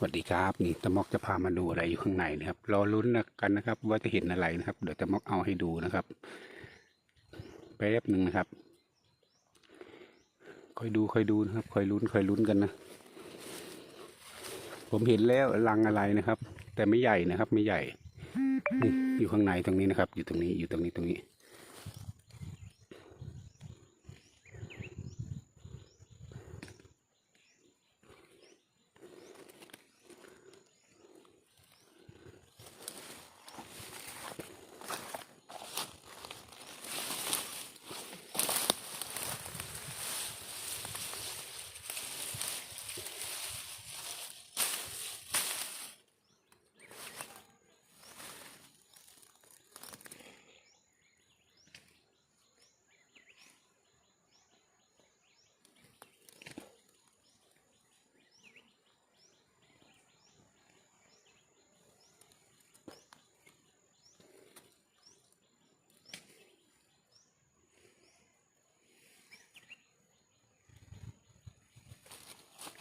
สวัสดีครับนี่ตะมอกจะพามาดูอะไรอยู่ข้างในนะครับรอลุ้นกันนะครับ ว่าจะเห็นอะไรนะครับ เดี๋ยวตะมอกเอาให้ดูนะครับแป๊บหนึ่งนะครับคอยดูคอยดูนะครับคอยลุ้นคอยลุ้นกันนะผมเห็นแล้วรังอะไรนะครับ แต่ไม่ใหญ่นะครับ ไม่ใหญ่นี่อยู่ข้างในตรงนี้นะครับ อยู่ตรงนี้อยู่ตรงนี้ตรงนี้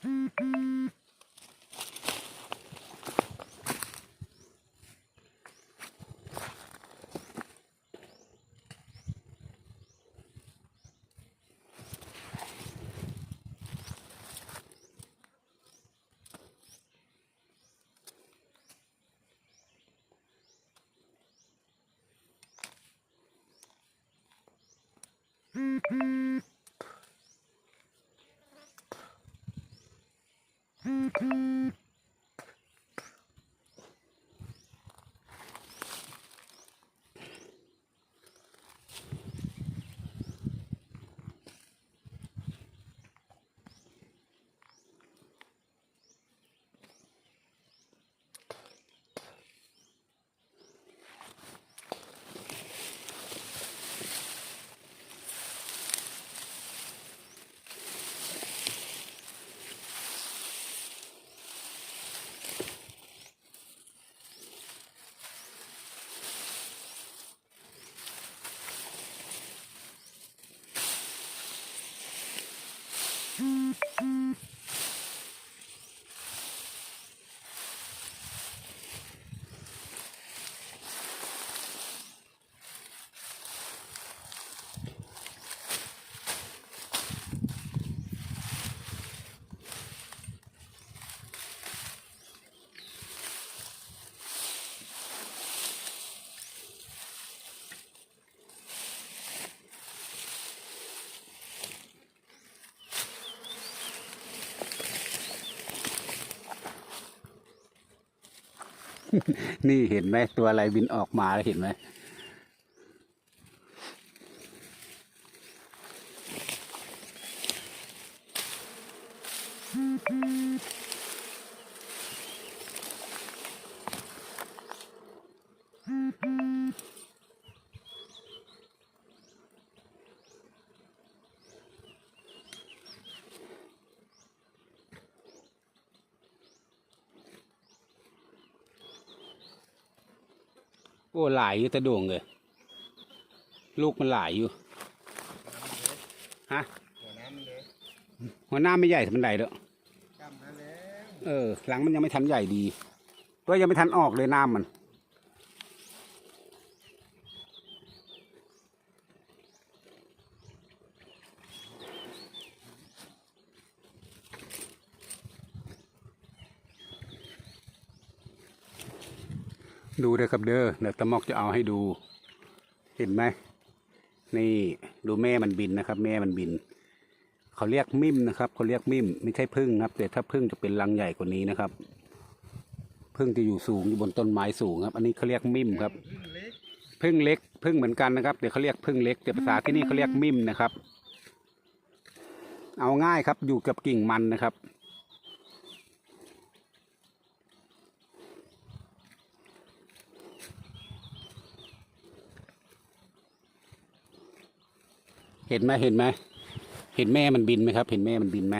Mm-hmm. Mm-hmm. นี่เห็นไหมตัวอะไรบินออกมาแล้วเห็นไหม อ้หลายอยู่ตะดวงเลยลูกมันหลายอยู่ฮะหัวน้ำมันเลยหัวหน้าไม่ใหญ่ทันใดเด้อจำแล้วเออหลังมันยังไม่ทันใหญ่ดีตัวยังไม่ทันออกเลยน้ำมัน ดูเลยครับเด้อเดี๋ยวตะมอกจะเอาให้ดู เห็นไหมนี่ดูแม่มันบินนะครับ แม่มันบิน เขาเรียกมิมนะครับเขาเรียกมิมไม่ใช่พึ่งครับ แต่ถ้าพึ่งจะเป็นรังใหญ่กว่านี้นะครับ พึ่งจะอยู่สูงอยู่บนต้นไม้สูงครับ อันนี้เขาเรียกมิมครับ พึ่งเล็กพึ่งเหมือนกันนะครับเดี๋ยวเขาเรียกพึ่งเล็กแต่ภาษาที่นี่เขาเรียกมิมนะครับ เอาง่ายครับอยู่กับกิ่งมันนะครับ เห็นไหมเห็นไหมเห็นแม่มันบินไหมครับ เห็นแม่มันบินไหม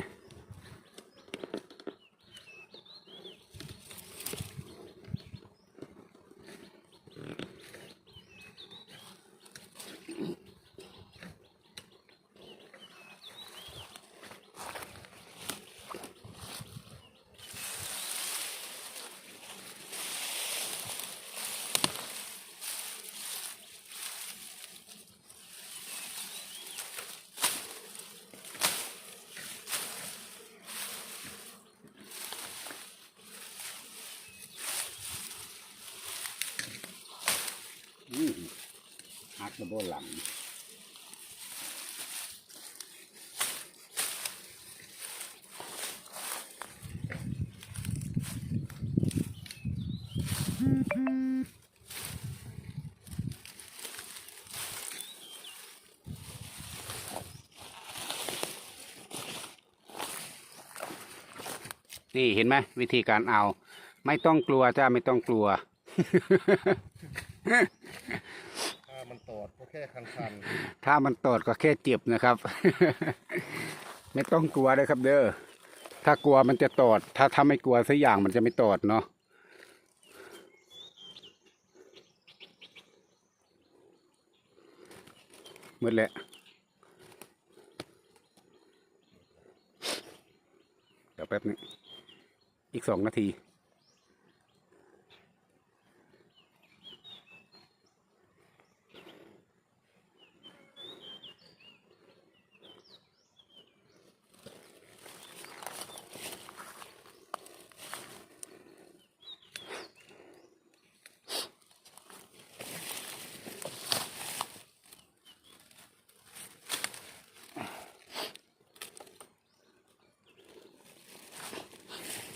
ระโบหลังนี่เห็นไหมวิธีการเอา ไม่ต้องกลัวจ้าไม่ต้องกลัว ตอดก็แค่คันๆ ถ้ามันตอดก็แค่เจ็บนะครับ ไม่ต้องกลัวเลยครับ เด้อ ถ้ากลัวมันจะตอด ถ้าทำไม่กลัวสักอย่างมันจะไม่ตอดเนาะหมดแหละเดี๋ยวแป๊บนึงอีกสองนาที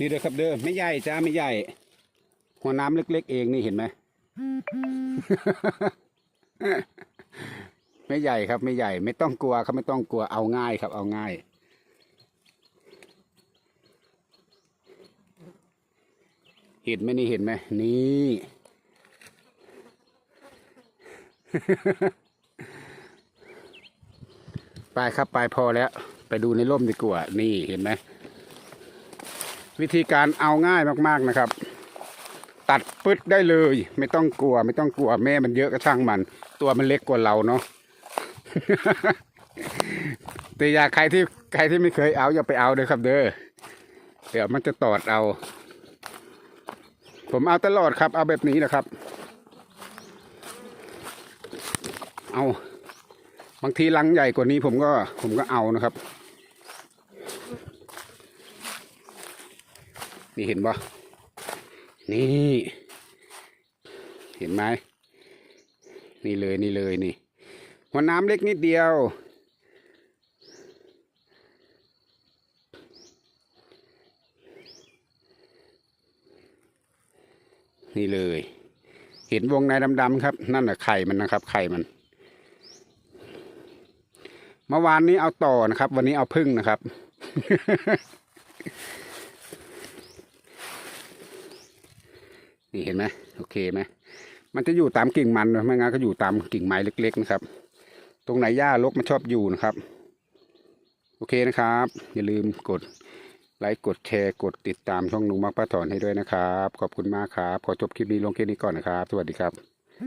นี่เด้อครับเด้อไม่ใหญ่จ้าไม่ใหญ่ หัวน้ำเล็ก ๆ เองนี่เห็นไหม ไม่ใหญ่ครับไม่ใหญ่ ไม่ต้องกลัวครับไม่ต้องกลัวเอาง่ายครับ เอาง่าย เห็นไหมนี่เห็นไหมนี่ ไปครับไปพอแล้ว ไปดูในร่มดีกว่า นี่เห็นไหม วิธีการเอาง่ายมากๆนะครับ ตัดปึ๊ดได้เลย ไม่ต้องกลัว ไม่ต้องกลัวแม่มันเยอะก็ช่างมัน ตัวมันเล็กกว่าเราเนาะแต่อยากใครที่ใครที่ไม่เคยเอาอย่าไปเอาเลยครับ เด้อเดี๋ยวมันจะตอดเอา ผมเอาตลอดครับ เอาแบบนี้นะครับ เอาบางทีลังใหญ่กว่านี้ผมก็ผมก็เอานะครับ นี่เห็นปะนี่ เห็นไหมนี่เลยนี่เลยนี่หัวน้ำเล็กนิดเดียว นี่เลย เห็นวงในดำๆครับ นั่นแหะไข่มันนะครับ ไข่มันเมื่อวานนี้เอาต่อนะครับ วันนี้เอาพึ่งนะครับ นี่เห็นไหมโอ เคไหมมันจะอยู่ตามกิ่งมันไม่งั้นก็อยู่ตามกิ่งไม้เล็ก ๆ นะครับ ตรงไหนหญ้ารกมันชอบอยู่นะครับ โอเคนะครับ อย่าลืมกดไลค์กดแชร์กดติดตามช่องนุงมักป้าถอนให้ด้วยนะครับ ขอบคุณมากครับ ขอจบคลิปนี้ลงแค่นี้ก่อนนะครับ สวัสดีครับ